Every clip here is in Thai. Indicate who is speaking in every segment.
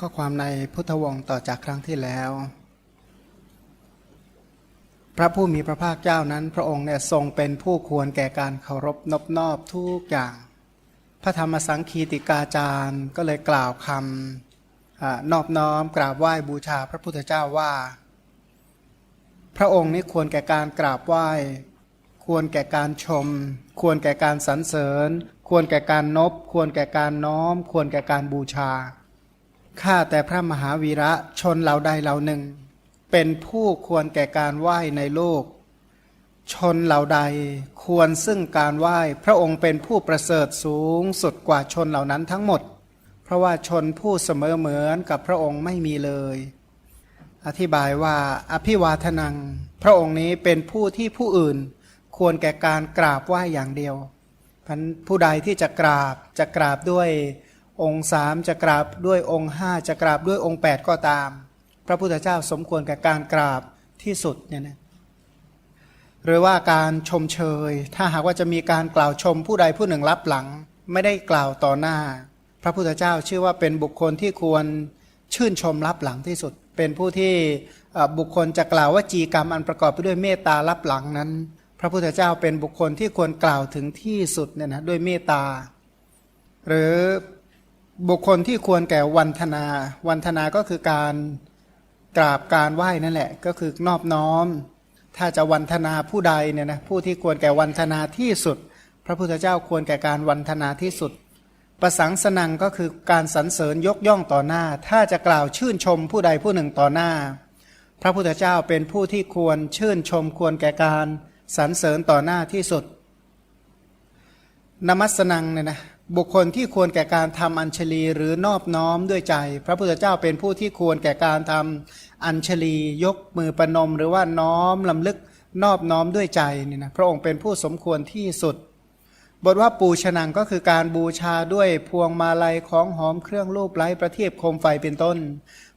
Speaker 1: ข้อความในพุทธวงศ์ต่อจากครั้งที่แล้ว พระผู้มีพระภาคเจ้านั้นพระองค์เนี่ยทรงเป็นผู้ควรแก่การเคารพนบนอบทุกอย่าง พระธรรมสังคีติกาจารย์ก็เลยกล่าวคำอนอบน้อมกราบไหว้บูชาพระพุทธเจ้าว่า พระองค์นี้ควรแก่การกราบไหว้ ควรแก่การชม ควรแก่การสรรเสริญ ควรแก่การนบ ควรแก่การน้อม ควรแก่การบูชา ข้าแต่พระมหาวีระชนเหล่าใดเหล่าหนึ่ง เป็นผู้ควรแก่การไหว้ในโลก ชนเหล่าใดควรซึ่งการไหว้ พระองค์เป็นผู้ประเสริฐสูงสุดกว่าชนเหล่านั้นทั้งหมด เพราะว่าชนผู้เสมอเหมือนกับพระองค์ไม่มีเลย อธิบายว่าอภิวาทนัง พระองค์นี้เป็นผู้ที่ผู้อื่น ควรแก่การกราบไหว้อย่างเดียวพันผู้ใดที่จะกราบจะกราบด้วย องค์สามจะกราบด้วยองค์ห้าจะกราบด้วยองค์แปดก็ตาม พระพุทธเจ้าสมควรแก่การกราบที่สุดเนี่ยนะหรือว่าการชมเชย ถ้าหากว่าจะมีการกล่าวชมผู้ใดผู้หนึ่งรับหลัง ไม่ได้กล่าวต่อหน้า พระพุทธเจ้าชื่อว่าเป็นบุคคลที่ควรชื่นชมรับหลังที่สุด เป็นผู้ที่บุคคลจะกล่าวว่าจีกรรมอันประกอบไปด้วยเมตตารับหลังนั้น พระพุทธเจ้าเป็นบุคคลที่ควรกล่าวถึงที่สุดเนี่ยนะด้วยเมตตา หรือ บุคคลที่ควรแก่วันธนา วันธนาก็คือการกราบการไหว้นั่นแหละ ก็คือนอบน้อม ถ้าจะวันธนาผู้ใดเนี่ยนะผู้ที่ควรแก่วันธนาที่สุด พระพุทธเจ้าควรแก่การวันธนาที่สุด ประสังสนังก็คือการสรรเสริญยกย่องต่อหน้า ถ้าจะกล่าวชื่นชมผู้ใดผู้หนึ่งต่อหน้า พระพุทธเจ้าเป็นผู้ที่ควรชื่นชมควรแก่การสรรเสริญต่อหน้าที่สุดนมัสนังเนี่ยนะ บุคคลที่ควรแก่การทำอัญชลีหรือนอบน้อมด้วยใจ พระพุทธเจ้าเป็นผู้ที่ควรแก่การทำอัญชลียกมือประนม หรือว่าน้อมลำลึกนอบน้อมด้วยใจนี่นะพระองค์เป็นผู้สมควรที่สุด บทว่าปูชนังก็คือการบูชาด้วยพวงมาลัยของหอมเครื่องรูปไล้ประทีปโคมไฟเป็นต้น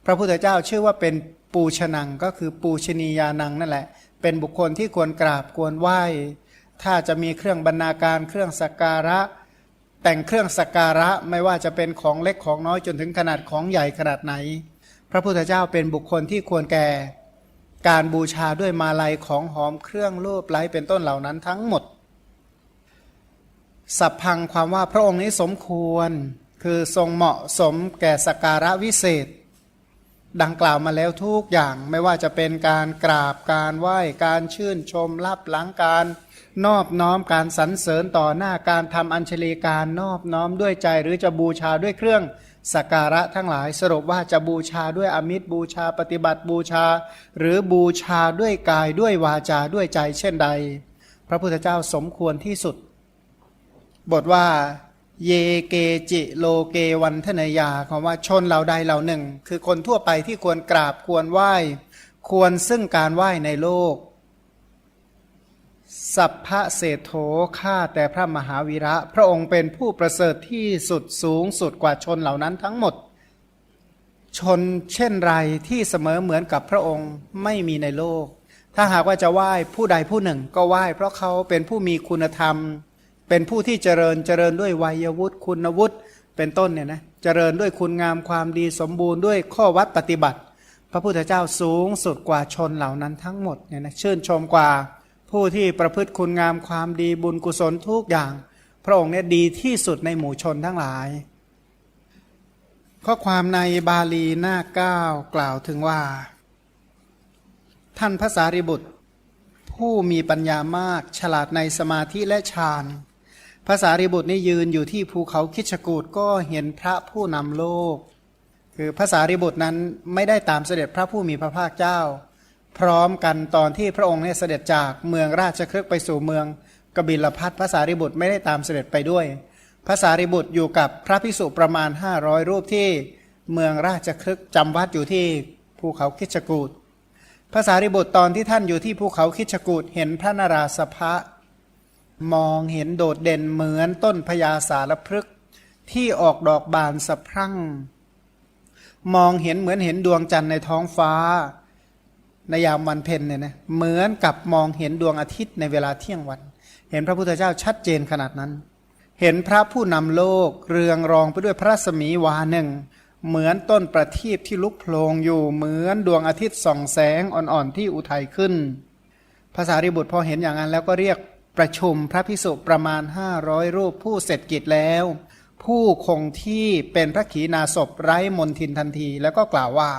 Speaker 1: พระพุทธเจ้าชื่อว่าเป็นปูชนังก็คือปูชนียานังนั่นแหละ เป็นบุคคลที่ควรกราบควรไหว้ ถ้าจะมีเครื่องบรรณาการเครื่องสักการะ แต่งเครื่องสักการะไม่ว่าจะเป็นของเล็กของน้อยจนถึงขนาดของใหญ่ขนาดไหน พระพุทธเจ้าเป็นบุคคลที่ควรแก่การบูชาด้วยมาลัยของหอมเครื่องรูปไล้เป็นต้นเหล่านั้นทั้งหมด สัพพังความว่าพระองค์นี้สมควร คือทรงเหมาะสมแก่สักการะวิเศษ ดังกล่าวมาแล้วทุกอย่างไม่ว่าจะเป็นการกราบการไหว้การชื่นชมรับหลังการ นอบน้อมการสรรเสริญต่อหน้าการทำอัญเชลีการนอบน้อมด้วยใจหรือจะบูชาด้วยเครื่องสักการะทั้งหลายสรุปว่าจะบูชาด้วยอมิตรบูชาปฏิบัติบูชา หรือบูชาด้วยกายด้วยวาจาด้วยใจเช่นใด พระพุทธเจ้าสมควรที่สุด บทว่า เยเกจิโลเกวันทนยาคำว่าชนเหล่าใดเหล่าหนึ่ง คือคนทั่วไปที่ควรกราบควรไหว้ ควรซึ่งการไหว้ในโลก สัพพะเศรษโธข้าแต่พระมหาวีระ พระองค์เป็นผู้ประเสริฐที่สุดสูงสุดกว่าชนเหล่านั้นทั้งหมด ชนเช่นไรที่เสมอเหมือนกับพระองค์ไม่มีในโลก ถ้าหากว่าจะไหว้ผู้ใดผู้หนึ่งก็ไหว้ เพราะเขาเป็นผู้มีคุณธรรม เป็นผู้ที่เจริญเจริญด้วยวัยวุฒิคุณวุฒิเป็นต้นเนี่ยนะเจริญด้วยคุณงามความดีสมบูรณ์ด้วยข้อวัดปฏิบัติ พระพุทธเจ้าสูงสุดกว่าชนเหล่านั้นทั้งหมดเนี่ยนะชื่นชมกว่า ผู้ที่ประพฤติคุณงามความดีบุญกุศลทุกอย่าง พระองค์เนี่ยดีที่สุดในหมู่ชนทั้งหลาย ข้อความในบาลีหน้าเก้ากล่าวถึงว่า ท่านพระสารีบุตร ผู้มีปัญญามากฉลาดในสมาธิและฌานภาษารีบุตรนี่ยืนอยู่ที่ภูเขาคิชกูดก็เห็นพระผู้นำโลก คือภาษารีบุตรนั้นไม่ได้ตามเสด็จพระผู้มีพระภาคเจ้า พร้อมกันตอนที่พระองค์เนี่ยเสด็จจากเมืองราชครึกไปสู่เมืองกบิลพัทภาษารีบุตรไม่ได้ตามเสด็จไปด้วยภาษารีบุตรอยู่กับพระภิกษุประมาณ 500 รูปที่เมืองราชครึกจำวัดอยู่ที่ภูเขาคิชกูดภาษารีบุตรตอนที่ท่านอยู่ที่ภูเขาคิชกูดเห็นพระนาราสภะมองเห็นโดดเด่นเหมือนต้นพญาสารพฤกษ์ที่ออกดอกบานสะพรั่ง มองเห็นเหมือนเห็นดวงจันทร์ในท้องฟ้า ในยามวันเพ็ญเนี่ยนะเหมือนกับมองเห็นดวงอาทิตย์ในเวลาเที่ยงวัน เห็นพระพุทธเจ้าชัดเจนขนาดนั้น เห็นพระผู้นำโลก เรืองรองไปด้วยพระสมีวาหนึ่ง เหมือนต้นประทีปที่ลุกโพลงอยู่เหมือนดวงอาทิตย์ส่องแสงอ่อนๆที่อุทัยขึ้น ภาษาริบุตรพอเห็นอย่างนั้นแล้วก็เรียกประชุมพระพิสุประมาณ 500 รูปผู้เสร็จกิจแล้ว ผู้คงที่เป็นพระขีณาสพไร้มนทินทันทีแล้วก็กล่าวว่า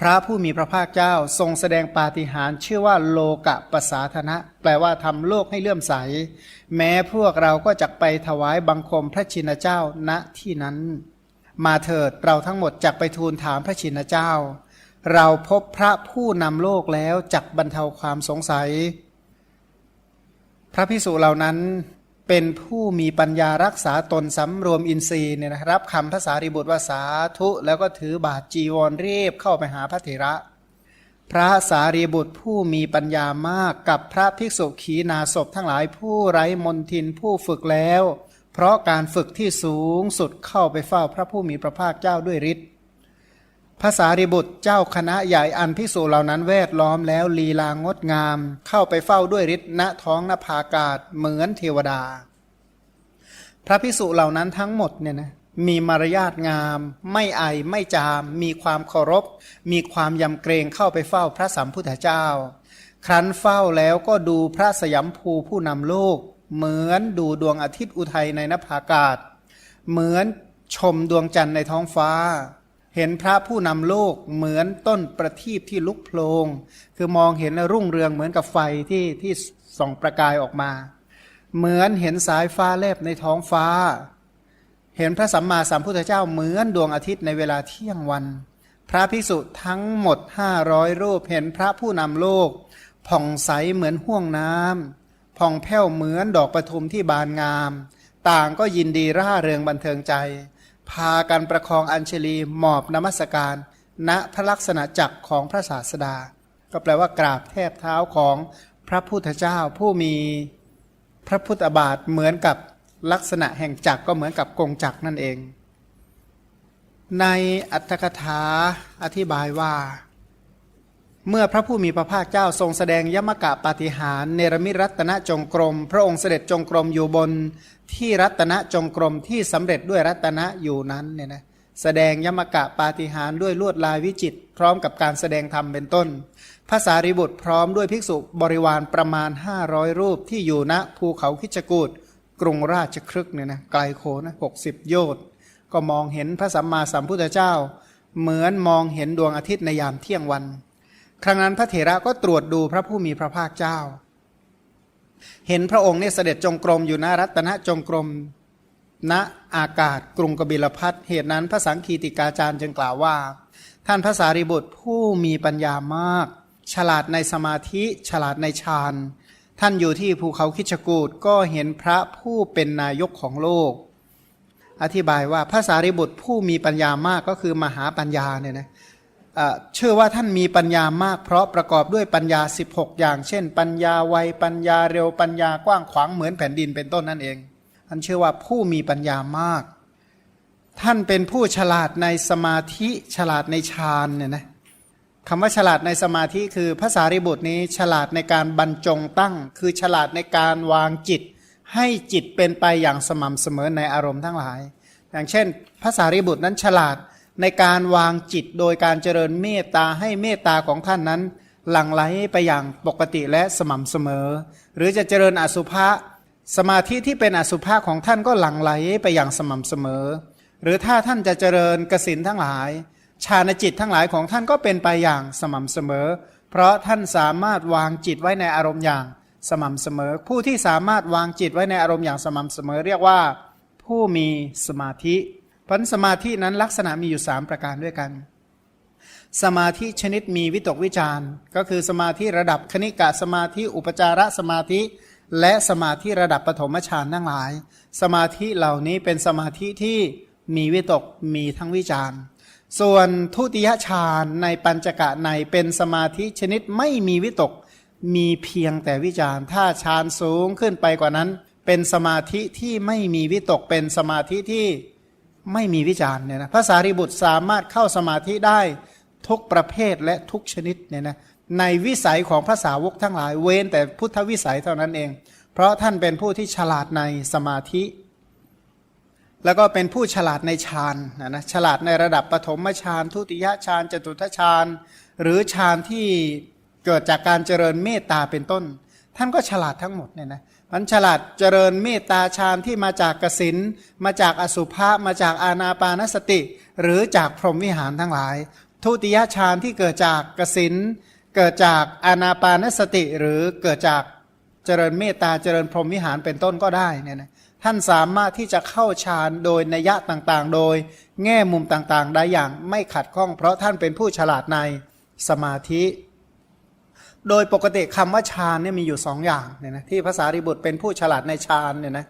Speaker 1: พระผู้มีพระภาคเจ้าทรงแสดงปาฏิหาริย์ชื่อว่าโลกะปสาธนะ แปลว่าทำโลกให้เลื่อมใส แม้พวกเราก็จะไปถวายบังคมพระชินเจ้าณที่นั้น มาเถิดเราทั้งหมดจักไปทูลถามพระชินเจ้า เราพบพระผู้นำโลกแล้วจักบรรเทาความสงสัย พระพิสุเหล่านั้น เป็นผู้มีปัญญารักษาตนสำรวมอินทรีย์เนี่ยนะรับคำภาษาริบุตรว่าสาธุ แล้วก็ถือบาทจีวรเรียบเข้าไปหาพระเถระ พระสารีบุตรผู้มีปัญญามากกับพระภิกษุขีนาศพทั้งหลายผู้ไร้มนทินผู้ฝึกแล้ว เพราะการฝึกที่สูงสุดเข้าไปเฝ้าพระผู้มีพระภาคเจ้าด้วยฤทธิ์ ภาษาริบุตรเจ้าคณะใหญ่อันพิสูจเหล่านั้นแวดล้อมแล้วลีลางดงาม เข้าไปเฝ้าด้วยฤทธิ์ณท้องนภากาศเหมือนเทวดา พระพิสุเหล่านั้นทั้งหมดเนี่ยนะมีมารยาทงาม ไม่ไอไม่จาม มีความเคารพ มีความยำเกรงเข้าไปเฝ้าพระสัมพุทธเจ้า ครั้นเฝ้าแล้วก็ดูพระสยามภูผู้นำโลก เหมือนดูดวงอาทิตย์อุทัยในนภาอากาศ เหมือนชมดวงจันทร์ในท้องฟ้า เห็นพระผู้นำโลกเหมือนต้นประทีปที่ลุกโพลง คือมองเห็นรุ่งเรืองเหมือนกับไฟที่ที่ส่องประกายออกมา เหมือนเห็นสายฟ้าแลบในท้องฟ้า เห็นพระสัมมาสัมพุทธเจ้าเหมือนดวงอาทิตย์ในเวลาเที่ยงวัน พระภิกษุทั้งหมดห้าร้อยรูปเห็นพระผู้นำโลก ผ่องใสเหมือนห่วงน้ำผ่องแผ้วเหมือนดอกประทุมที่บานงาม ต่างก็ยินดีร่าเริงบันเทิงใจ พากันประคองอัญชลีหมอบนมัสการ ณพระลักษณะจักรของพระศาสดา ก็แปลว่ากราบแทบเท้าของพระพุทธเจ้าผู้มีพระพุทธบาทเหมือนกับลักษณะแห่งจักรก็เหมือนกับกงจักรนั่นเอง ในอัตถกถาอธิบายว่า เมื่อพระผู้มีพระภาคเจ้าทรงแสดงยมกะปาฏิหารเนรมิรัตนจงกรม พระองค์เสด็จจงกรมอยู่บนที่รัตนจงกรมที่สำเร็จด้วยรัตนะอยู่นั้นเนี่ยนะแสดงยมกะปาฏิหารด้วยลวดลายวิจิต พร้อมกับการแสดงธรรมเป็นต้นภาษาริบุตรพร้อมด้วยภิกษุบริวารประมาณ 500 รูปที่อยู่ณภูเขาคิชกูดกรุงราชครึกเนี่ยนะไกลโคนะหกสิบโยชน์ก็มองเห็นพระสัมมาสัมพุทธเจ้า เหมือนมองเห็นดวงอาทิตย์ในยามเที่ยงวัน ครั้งนั้นพระเถระก็ตรวจดูพระผู้มีพระภาคเจ้า เห็นพระองค์เนี่ยเสด็จจงกรมอยู่หน้ารัตนจงกรมณอากาศกรุงกบิลพัทเหตุนั้นพระสังคีติกาจารย์จึงกล่าวว่า ท่านพระสารีบุตรผู้มีปัญญามาก ฉลาดในสมาธิฉลาดในฌานท่านอยู่ที่ภูเขาคิชกูดก็เห็นพระผู้เป็นนายกของโลก อธิบายว่าพระสารีบุตรผู้มีปัญญามากก็คือมหาปัญญาเนี่ยนะเเชื่อว่าท่านมีปัญญามาก เพราะประกอบด้วยปัญญา 16 อย่าง เช่น ปัญญาไวปัญญาเร็วปัญญากว้างขวางเหมือนแผ่นดินเป็นต้นนั่นเองท่านเชื่อว่าผู้มีปัญญามาก ท่านเป็นผู้ฉลาดในสมาธิฉลาดในฌานเนี่ยนะคำว่าฉลาดในสมาธิคือภาษาริบุตรนี้ฉลาดในการบรรจงตั้ง คือฉลาดในการวางจิต ให้จิตเป็นไปอย่างสม่ำเสมอในอารมณ์ทั้งหลาย อย่างเช่นภาษาริบุตรนั้นฉลาด ในการวางจิตโดยการเจริญเมตตาให้เมตตาของท่านนั้น หลั่งไหลไปอย่างปกติและสม่ำเสมอ หรือจะเจริญอสุภะสมาธิที่เป็นอสุภะของท่านก็หลั่งไหลไปอย่างสม่ำเสมอ หรือถ้าท่านจะเจริญกสินทั้งหลายฌานจิตทั้งหลายของท่านก็เป็นไปอย่างสม่ำเสมอ เพราะท่านสามารถวางจิตไว้ในอารมณ์อย่างสม่ำเสมอ ผู้ที่สามารถวางจิตไว้ในอารมณ์อย่างสม่ำเสมอ เรียกว่า ผู้มีสมาธิ พันสมาธินั้นลักษณะมีอยู่ 3 ประการด้วยกัน สมาธิชนิดมีวิตกวิจารก็คือสมาธิระดับคณิกะสมาธิอุปจารสมาธิ และสมาธิระดับปฐมฌานทั้งหลาย สมาธิเหล่านี้เป็นสมาธิที่มีวิตกมีทั้งวิจารส่วนทุติยฌานในปัญจกะในเป็นสมาธิชนิดไม่มีวิตกมีเพียงแต่วิจารถ้าฌานสูงขึ้นไปกว่านั้น เป็นสมาธิที่ไม่มีวิตกเป็นสมาธิที่ ไม่มีวิจารเนี่ยนะภาษาริบุตรสามารถเข้าสมาธิได้ทุกประเภทและทุกชนิดเนี่ยนะในวิสัยของภาษาวกทั้งหลายเว้นแต่พุทธวิสัยเท่านั้นเอง เพราะท่านเป็นผู้ที่ฉลาดในสมาธิ แล้วก็เป็นผู้ฉลาดในฌานนะนะฉลาดในระดับปฐมฌานทุติยฌานจตุทฌานหรือฌานที่เกิดจากการเจริญเมตตาเป็นต้น ท่านก็ฉลาดทั้งหมดเนี่ยนะ มันฉลาดเจริญเมตตาฌานที่มาจากกสินมาจากอสุภะมาจากอานาปานสติ หรือจากพรหมวิหารทั้งหลาย ทุติยฌานที่เกิดจากกสินเกิดจากอานาปานสติหรือเกิดจากเจริญเมตตาเจริญพรหมวิหารเป็นต้นก็ได้เนี่ยนะท่านสามารถที่จะเข้าฌานโดยนัยยะต่างๆ โดยแง่มุมต่างๆ ได้อย่างไม่ขัดข้อง เพราะท่านเป็นผู้ฉลาดในสมาธิ โดยปกติคำว่าฌานเนี่ยมีอยู่สองอย่างเนี่ยนะที่ภาษาริบุตรเป็นผู้ฉลาดในฌานเนี่ยนะ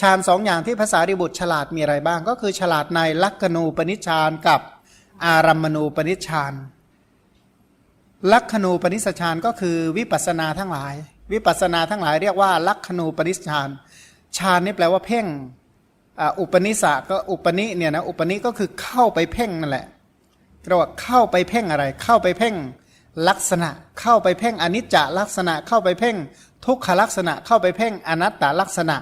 Speaker 1: ฌานสองอย่างที่ภาษาริบุตรฉลาดมีอะไรบ้าง ก็คือฉลาดในลักขณูปนิชฌานกับอารัมมณูปนิชฌานลักขณูปนิสฌานก็คือวิปัสสนาทั้งหลาย วิปัสสนาทั้งหลายเรียกว่า ลักขณูปนิชฌานฌานนี่แปลว่าเพ่งอุปนิสสะก็อุปนิเนี่ยนะอุปนิก็คือเข้าไปเพ่งนั่นแหละเรียกว่าเข้าไปเพ่งอะไร เข้าไปเพ่ง ลักษณะเข้าไปเพ่งอนิจจลักษณะเข้าไปเพ่ง ทุกขลักษณะเข้าไปเพ่งอนัตตลักษณะ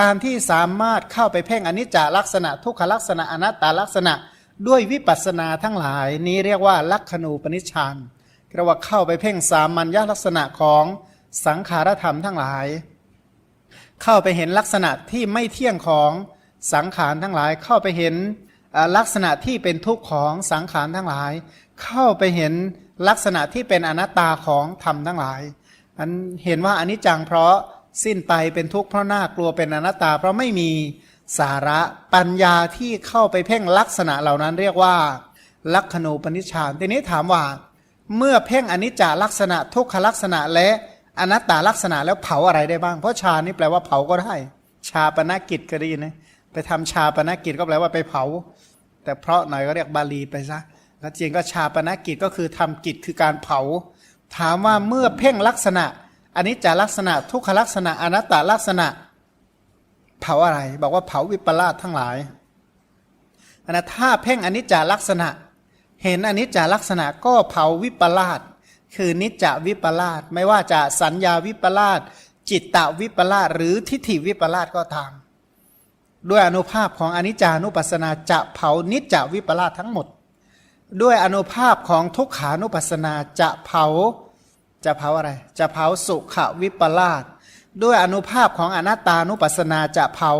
Speaker 1: การที่สามารถเข้าไปเพ่งอนิจจลักษณะ ทุกขลักษณะอนัตตลักษณะ ด้วยวิปัสสนาทั้งหลาย นี้เรียกว่าลักขณูปนิชฌานเรียกว่าเข้าไปเพ่งสามัญญลักษณะของสังขารธรรมทั้งหลาย เข้าไปเห็นลักษณะที่ไม่เที่ยงของสังขารทั้งหลาย เข้าไปเห็นลักษณะที่เป็นทุกข์ของสังขารทั้งหลาย เข้าไปเห็น ลักษณะที่เป็นอนัตตาของธรรมทั้งหลายอันเห็นว่าอนิจจังเพราะสิ้นไปเป็นทุกข์เพราะน่ากลัวเป็นอนัตตา เพราะไม่มีสาระปัญญาที่เข้าไปเพ่งลักษณะเหล่านั้นเรียกว่า ลักขณูปนิชฌานทีนี้ถามว่า เมื่อเพ่งอนิจจาลักษณะทุกขลักษณะและอนัตตาลักษณะแล้วเผาอะไรได้บ้าง เพราะชานี่แปลว่าเผาก็ได้ ชาปนกิจก็ได้นะไปทำชาปนกิจก็แปลว่าไปเผา แต่เพราะหน่อยก็เรียกบาลีไปซะ แล้วจริงก็ชาปนกิจก็คือทำกิจคือการเผา ถามว่าเมื่อเพ่งลักษณะอนิจจาลักษณะทุกขลักษณะอนัตตลักษณะ เผาอะไร บอกว่าเผาวิปลาสทั้งหลายอันนะถ้าเพ่งอนิจจาลักษณะ เห็นอนิจจาลักษณะก็เผาวิปลาสคือนิจจวิปลาสไม่ว่าจะสัญญาวิปลาสจิตตวิปลาสหรือทิฏฐิวิปลาสก็ตาม ด้วยอนุภาพของอนิจจานุปัสสนาจะเผานิจจวิปลาสทั้งหมด ด้วยอนุภาพของทุกขานุปัสนาจะเผาจะเผาอะไร จะเผาสุขวิปลาสด้วยอนุภาพของอนัตตานุปัสนาจะเผา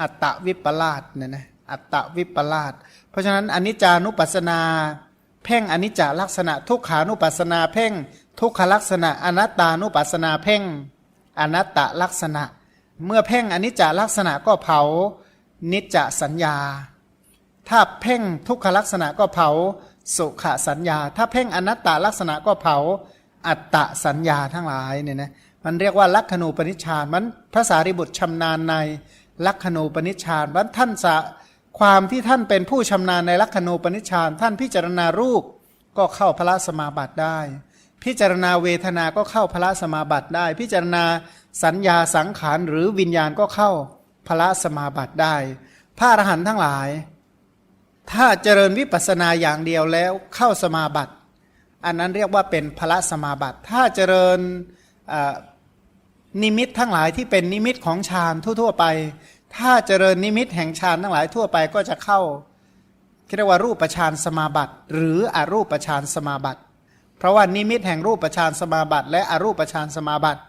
Speaker 1: อัตตวิปลาสเนี่ยนะอัตตวิปลาสเพราะฉะนั้นอนิจจานุปัสนา เพ่งอนิจจาลักษณะ ทุกขานุปัสนา เพ่ง ทุกขลักษณะ อนัตตานุปัสนาเพ่ง อนัตตลักษณะ เมื่อเพ่งอนิจจาลักษณะก็เผานิจจสัญญา ถ้าเพ่งทุกขลักษณะก็เผาสุขสัญญา ถ้าเพ่งอนัตตลักษณะก็เผาอัตตสัญญาทั้งหลายเนี่ยนะมันเรียกว่าลักขณูปนิชฌานมันพระสารีบุตรชำนาญในลักขณูปนิชฌานมันท่านสะความที่ท่านเป็นผู้ชำนาญในลักขณูปนิชฌานท่านพิจารณารูปก็เข้าพระสมาบัติได้ พิจารณาเวทนา ก็เข้าพระสมาบัติได้ พิจารณาสัญญาสังขารหรือวิญญาณก็เข้าพระสมาบัติได้ พระอรหันต์ทั้งหลาย ถ้าเจริญวิปัสสนาอย่างเดียวแล้วเข้าสมาบัติ อันนั้นเรียกว่าเป็นพระสมาบัติ ถ้าเจริญนิมิตทั้งหลายที่เป็นนิมิตของฌานทั่ว ๆ ไป ถ้าเจริญนิมิตแห่งฌานทั้งหลายทั่วไปก็จะเข้าเรียกว่ารูปฌานสมาบัติ หรืออรูปฌานสมาบัติ เพราะว่านิมิตแห่งรูปฌานสมาบัติ และอรูปฌานสมาบัติ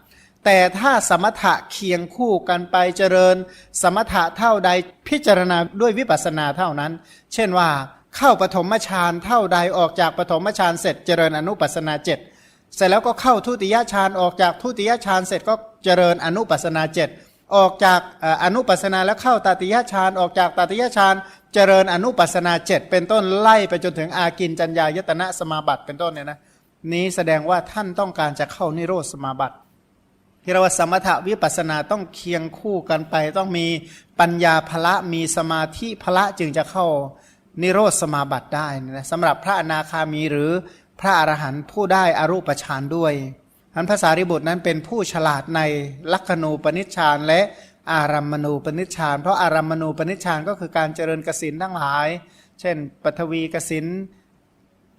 Speaker 1: แต่ถ้าสมถะเคียงคู่กันไปเจริญ สมถะเท่าใดพิจารณาด้วยวิปัสสนาเท่านั้น เช่นว่าเข้าปฐมฌานเท่าใดออกจากปฐมฌานเสร็จเจริญอนุปัสนาเจ็ดเสร็จแล้วก็เข้าทุติยฌานออกจากทุติยฌานเสร็จก็เจริญอนุปัสนาเจ็ดออกจากอนุปัสนาแล้วเข้าตติยฌานออกจากตติยฌานเจริญอนุปัสนาเจ็ดเป็นต้นไล่ไปจนถึงอากินจัญญายตนะสมาบัติเป็นต้นเนี่ยนะนี้แสดงว่าท่านต้องการจะเข้านิโรธสมาบัติ ที่เราว่าสมถะวิปัสนาต้องเคียงคู่กันไป ต้องมีปัญญาพละมีสมาธิพละจึงจะเข้านิโรธสมาบัติได้นะสำหรับพระอนาคามีหรือพระอรหันต์ผู้ได้อรูปฌานด้วยอันภาษาริบุตรนั้นเป็นผู้ฉลาดในลักขณูปนิชฌานและอารัมมณูปนิชฌานเพราะอารัมมณูปนิชฌานก็คือการเจริญกสินทั้งหลาย เช่นปฐวีกสิน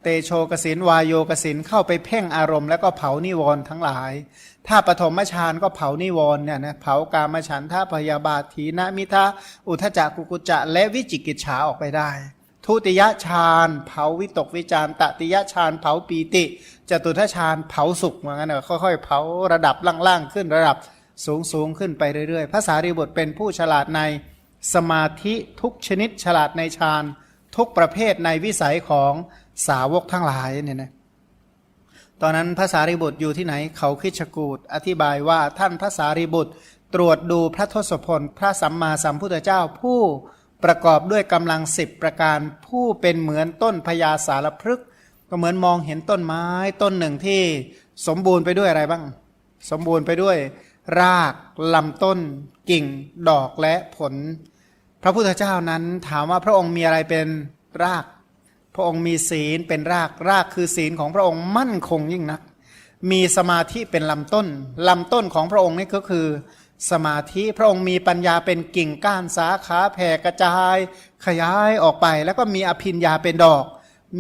Speaker 1: เตโชกสินวายโยกสินเข้าไปเพ่งอารมณ์แล้วก็เผานิวรณ์ทั้งหลาย ถ้าปฐมฌานก็เผานิวรณ์เนี่ยนะเผากามฉันทะพยาบาทถีนมิทะอุทจักกุกุจะ และวิจิกิจฉาออกไปได้ ทุติยฌานเผาวิตกวิจารตติยฌานเผาปีติจตุทัฌานเผาสุขเหมือนกันเนอะค่อยๆ เผาระดับล่างๆขึ้นระดับสูงสูงๆขึ้นไปเรื่อยๆพระสารีบุตรเป็นผู้ฉลาดในสมาธิทุกชนิดฉลาดในฌานทุกประเภทในวิสัยของสาวกทั้งหลายเนี่ยนะ ตอนนั้นพระสารีบุตรอยู่ที่ไหนเขาคิชกูดอธิบายว่าท่านพระสารีบุตรตรวจดูพระทศพล พระสัมมาสัมพุทธเจ้าผู้ประกอบด้วยกำลังสิบประการผู้เป็นเหมือนต้นพญาสารพฤกษ์ก็เหมือนมองเห็นต้นไม้ต้นหนึ่งที่สมบูรณ์ไปด้วยอะไรบ้าง สมบูรณ์ไปด้วย รากลำต้น กิ่ง ดอกและผล พระพุทธเจ้านั้นถามว่าพระองค์มีอะไรเป็นราก พระองค์มีศีลเป็นรากรากคือศีลของพระองค์มั่นคงยิ่งนัก มีสมาธิเป็นลำต้นลำต้นของพระองค์นี่ก็คือ สมาธิพระองค์มีปัญญาเป็นกิ่งก้านสาขาแผ่กระจาย ขยายออกไป แล้วก็มีอภิญญาเป็นดอก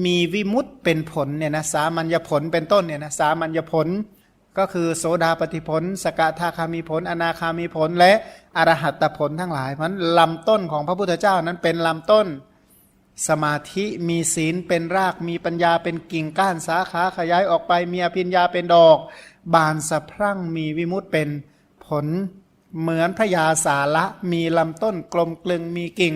Speaker 1: มีวิมุตเป็นผลเนี่ยนะสามัญญผลเป็นต้นเนี่ยนะสามัญญผลก็คือโสดาปฏิผล สกทาคามีผล อนาคามีผล และอรหัตผลทั้งหลายเพราะฉะนั้นลำต้นของพระพุทธเจ้านั้นเป็นลำต้น สมาธิมีศีลเป็นรากมีปัญญาเป็นกิ่งก้านสาขาขยายออกไป มีอภิญญาเป็นดอก บานสะพรั่งมีวิมุตเป็นผลเหมือนพระยาสาละมีลำต้นกลมกลึงมีกิ่ง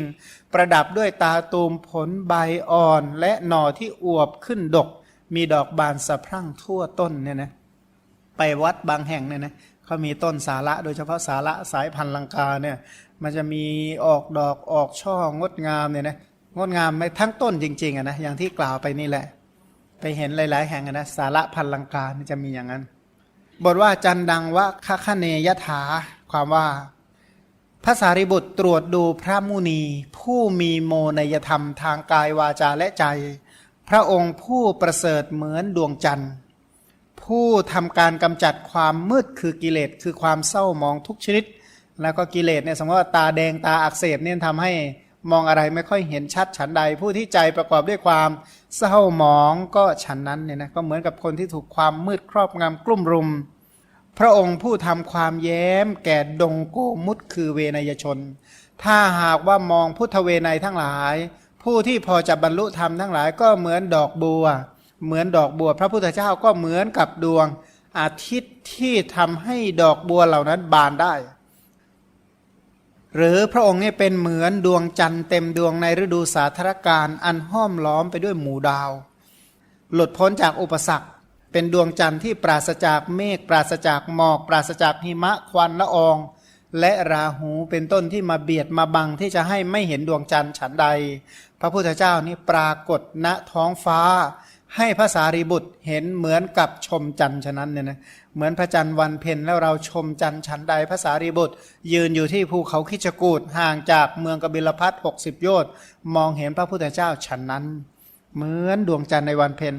Speaker 1: ประดับด้วยตาตูมผลใบอ่อน และหน่อที่อวบขึ้นดก มีดอกบานสะพรั่งทั่วต้นเนี่ยนะไปวัดบางแห่งเนี่ยนะเขามีต้นสาระโดยเฉพาะสาระสายพันธุ์ลังกาเนี่ยมันจะมีออกดอกออกช่องดงามเนี่ยนะ งดงามไม่ทั้งต้นจริงๆอะนะอย่างที่กล่าวไปนี่แหละ ไปเห็นหลาย ๆ แห่งนะสาระพันลังกาจะมีอย่างนั้น บทว่าจันดังวะคคะเนยถาความว่าพระสารีบุตรตรวจดูพระมุนี ผู้มีโมนยธรรมทางกายวาจาและใจ พระองค์ผู้ประเสริฐเหมือนดวงจันทร์ ผู้ทำการกำจัดความมืดคือกิเลสคือความเศร้ามองทุกชนิด แล้วก็กิเลสเนี่ยสมมติว่าตาแดงตาอักเสบเนี่ยทำให้ มองอะไรไม่ค่อยเห็นชัดฉันใด ผู้ที่ใจประกอบด้วยความเศร้าหมองก็ฉันนั้นเนี่ยนะก็เหมือนกับคนที่ถูกความมืดครอบงำกลุ่มรุม พระองค์ผู้ทำความแย้ม แก่ดงโกมุตคือเวนยชน ถ้าหากว่ามองพุทธเวไนยทั้งหลาย ผู้ที่พอจะบรรลุธรรมทั้งหลายก็เหมือนดอกบัว เหมือนดอกบัว พระพุทธเจ้าก็เหมือนกับดวง อาทิตย์ที่ทำให้ดอกบัวเหล่านั้นบานได้ หรือพระองค์เนี่ยเป็นเหมือนดวงจันทร์เต็มดวงในฤดูสาธารการอันห้อมล้อมไปด้วยหมู่ดาว หลุดพ้นจากอุปสรรค เป็นดวงจันทร์ที่ปราศจากเมฆปราศจากหมอก ปราศจากหิมะควันละออง และราหูเป็นต้นที่มาเบียดมาบังที่จะให้ไม่เห็นดวงจันทร์ฉันใด พระพุทธเจ้านี่ปรากฏณท้องฟ้า ให้พระสารีบุตรเห็นเหมือนกับชมจันทร์ฉะนั้นเนี่ยนะเหมือนพระจันทร์วันเพ็ญแล้วเราชมจันทร์ฉันใดพระสารีบุตร ยืนอยู่ที่ภูเขาคิชกูดห่างจากเมืองกบิลพัทหกสิบโยชน์มองเห็นพระพุทธเจ้าฉันนั้น เหมือนดวงจันทร์ในวันเพ็ญ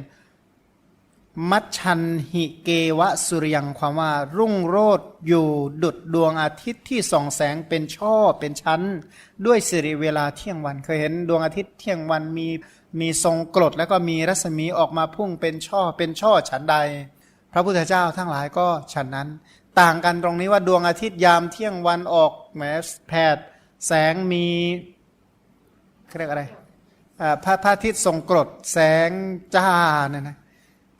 Speaker 1: มัชชันหิเกวะสุริยังความว่ารุ่งโรดอยู่ดุดดวงอาทิตย์ที่ส่องแสงเป็นช่อเป็นชั้น ด้วยสิริเวลาเที่ยงวันเคยเห็นดวงอาทิตย์เที่ยงวันมี มีทรงกรดแล้วก็มีรัศมีออกมาพุ่งเป็นช่อเป็นช่อฉันใด พระพุทธเจ้าทั้งหลายก็ฉันนั้น ต่างกันตรงนี้ว่าดวงอาทิตย์ยามเที่ยงวันออกแหมแผดแสงมีเรียกอะไรอ่าพระพระอาทิตย์ทรงกรดแสงจ้าเนี่ยนะ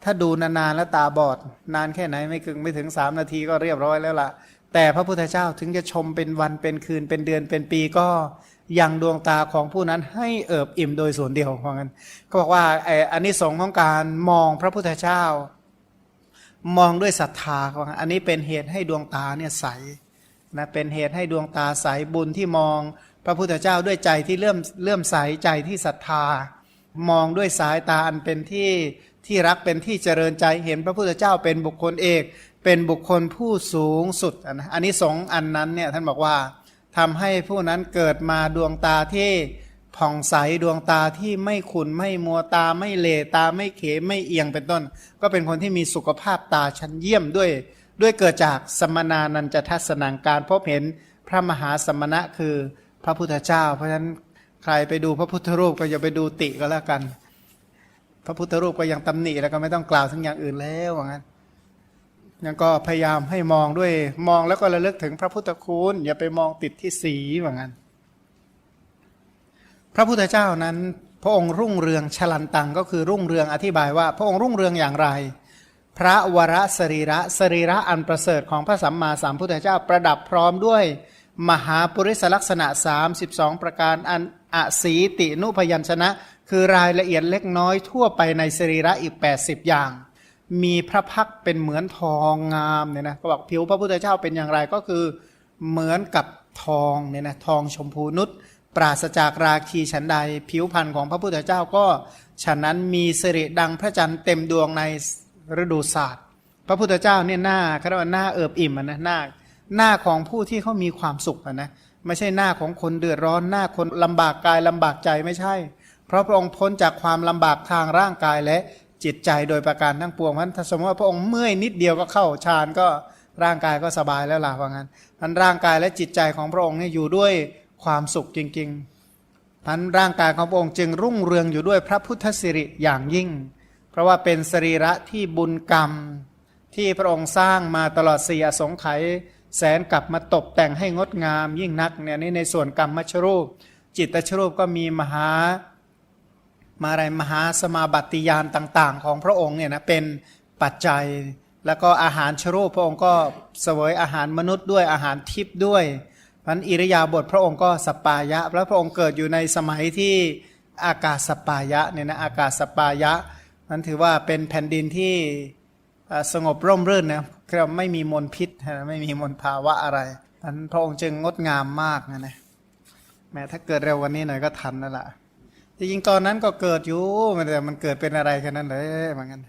Speaker 1: ถ้าดูนานๆแล้วตาบอด นานแค่ไหนไม่ถึงไม่ถึงสามนาทีก็เรียบร้อยแล้วล่ะ แต่พระพุทธเจ้าถึงจะชมเป็นวันเป็นคืนเป็นเดือนเป็นปีก็ ยังดวงตาของผู้นั้นให้เอิบอิ่มโดยส่วนเดียวเพราะงั้นเขาบอกว่าไอ้อันนี้สงของการมองพระพุทธเจ้า มองด้วยศรัทธาเขาว่างั้นอันนี้เป็นเหตุให้ดวงตาเนี่ยใสนะเป็นเหตุให้ดวงตาใสบุญที่มองพระพุทธเจ้าด้วยใจที่เลื่อมเลื่อมใสใจที่ศรัทธา มองด้วยสายตาอันเป็นที่ที่รักเป็นที่เจริญใจเห็นพระพุทธเจ้าเป็นบุคคลเอก เป็นบุคคลผู้สูงสุดอันนะอันนี้สงอันนั้นเนี่ยท่านบอกว่า ทำให้ผู้นั้นเกิดมาดวงตาที่ผ่องใสดวงตาที่ไม่ขุนไม่มัวตาไม่เลตาไม่เขไม่เอียงเป็นต้น ก็เป็นคนที่มีสุขภาพตาชั้นเยี่ยมด้วย ด้วยเกิดจากสมนานันจะทัศนังการพบเห็นพระมหาสมณะคือพระพุทธเจ้า เพราะฉะนั้นใครไปดูพระพุทธรูปก็อย่าไปดูติก็แล้วกัน พระพุทธรูปก็ยังตำหนิแล้วก็ไม่ต้องกล่าวถึงอย่างอื่นแล้วว่างั้น ยังก็พยายามให้มองด้วยมองแล้วก็ระลึกถึงพระพุทธคุณ อย่าไปมองติดที่สีว่างั้นพระพุทธเจ้านั้น พระองค์รุ่งเรืองชลันตังก็คือรุ่งเรืองอธิบายว่า พระองค์รุ่งเรืองอย่างไร พระวรสรีระสรีระอันประเสริฐของพระสัมมาสัมพุทธเจ้าประดับพร้อมด้วย มหาปุริสลักษณะ 32 ประการอันอสีตินุพยัญชนะ คือรายละเอียดเล็กน้อยทั่วไปในสรีระอีก 80 อย่าง มีพระพักเป็นเหมือนทองงามเนี่ยนะก็บอกผิวพระพุทธเจ้าเป็นอย่างไรก็คือเหมือนกับทองเนี่ยนะทองชมพูนุชปราศจากราคีฉันใด ผิวพรรณของพระพุทธเจ้าก็ฉะนั้นมีสิริดังพระจันทร์เต็มดวงในฤดูศาสตร์ พระพุทธเจ้าเนี่ยหน้าเขาเรียกว่าหน้าเอิบอิ่มอะนะหน้าหน้าของผู้ที่เขามีความสุขอะนะไม่ใช่หน้าของคนเดือดร้อนหน้าคนลำบากกายลำบากใจไม่ใช่ เพราะพระองค์พ้นจากความลำบากทางร่างกายและ จิตใจโดยประการทั้งปวงเพราะฉะนั้นถ้าสมมติว่าพระองค์เมื่อยนิดเดียวก็เข้าฌานก็ร่างกายก็สบายแล้วล่ะว่างั้นมันร่างกายและจิตใจของพระองค์เนี่ยอยู่ด้วยความสุขจริงๆพันร่างกายของพระองค์จึงรุ่งเรืองอยู่ด้วยพระพุทธสิริอย่างยิ่ง เพราะว่าเป็นสรีระที่บุญกรรม ที่พระองค์สร้างมาตลอดสี่อสงไขยแสนกลับมาตกแต่งให้งดงามยิ่งนักเนี่ยนี่ในส่วนกรรมมชรูป จิตตชรูปก็มีมหา มาอะไรมหาสมาบัติยานต่าง ๆ ของพระองค์เนี่ยนะเป็นปัจจัยแล้วก็อาหารชรูปพระองค์ก็เสวยอาหารมนุษย์ด้วยอาหารทิพย์ด้วยพันอิริยาบถพระองค์ก็สปายะแล้วพระองค์เกิดอยู่ในสมัยที่อากาศสปายะเนี่ยนะอากาศสปายะนั้นถือว่าเป็นแผ่นดินที่สงบร่มรื่นนะคือไม่มีมลพิษไม่มีมลภาวะอะไรพันพระองค์จึงงดงามมากนะนะแม้ถ้าเกิดเร็ววันนี้หน่อยก็ทันแล้วล่ะ จริงตอนนั้นก็เกิดอยู่แต่มันเกิดเป็นอะไรแค่นั้นเลยเหมือนกัน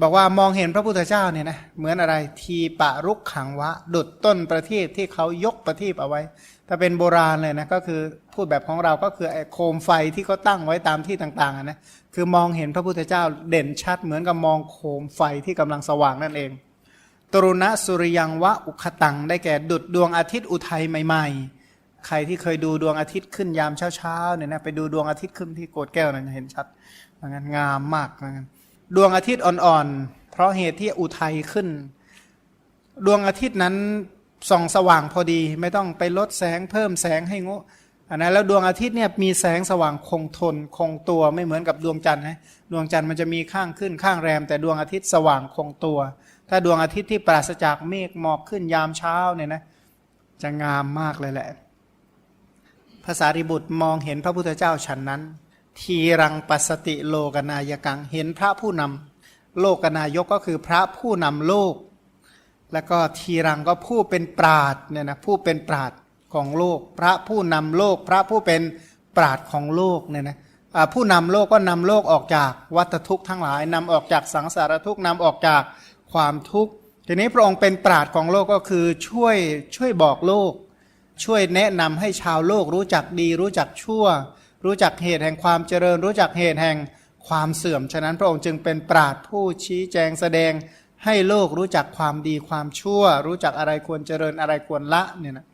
Speaker 1: บอกว่ามองเห็นพระพุทธเจ้าเนี่ยนะเหมือนอะไรทีปะรุกขังวะ ดุดต้นประทีปที่เขายกประทีปเอาไว้ ถ้าเป็นโบราณเลยนะก็คือพูดแบบของเราก็คือไอ้โคมไฟที่เขาตั้งไว้ตามที่ต่างๆนะคือมองเห็นพระพุทธเจ้าเด่นชัดเหมือนกับมองโคมไฟที่กำลังสว่างนั่นเอง ตรุณสุริยังวะอุคตังได้แก่ดุดดวงอาทิตย์อุทัยใหม่ ๆ ใครที่เคยดูดวงอาทิตย์ขึ้นยามเช้าๆเนี่ยนะไปดูดวงอาทิตย์ขึ้นที่โกดแก้วนะจะเห็นชัดว่างั้นงามมากว่างั้นดวงอาทิตย์อ่อนๆ เพราะเหตุที่อุทัยขึ้น ดวงอาทิตย์นั้นส่องสว่างพอดีไม่ต้องไปลดแสงเพิ่มแสงให้งูอันนั้นแล้วดวงอาทิตย์เนี่ยมีแสงสว่างคงทนคงตัวไม่เหมือนกับดวงจันทร์นะดวงจันทร์มันจะมีข้างขึ้นข้างแรม แต่ดวงอาทิตย์สว่างคงตัว ถ้าดวงอาทิตย์ที่ปราศจากเมฆหมอกขึ้นยามเช้าเนี่ยนะจะงามมากเลยแหละ ภาษาริบุตรมองเห็นพระพุทธเจ้าฉันนั้น ทีรังปัสติโลกนายกังเห็นพระผู้นำโลกนายกก็คือพระผู้นำโลก แล้วก็ทีรังก็ผู้เป็นปราดเนี่ยนะผู้เป็นปราดของโลก พระผู้นำโลก พระผู้เป็นปราดของโลกเนี่ยนะผู้นำโลกก็นำโลกออกจากวัฏทุกข์ทั้งหลายนำออกจากสังสารทุกข์นำออกจากความทุกข์ทีนี้พระองค์เป็นปราดของโลกก็คือช่วยช่วยบอกโลก ช่วยแนะนำให้ชาวโลกรู้จักดี รู้จักชั่ว รู้จักเหตุแห่งความเจริญ รู้จักเหตุแห่งความเสื่อม ฉะนั้นพระองค์จึงเป็นปราดผู้ชี้แจงแสดงให้โลกรู้จักความดีความชั่ว รู้จักอะไรควรเจริญอะไรควรละเนี่ยนะ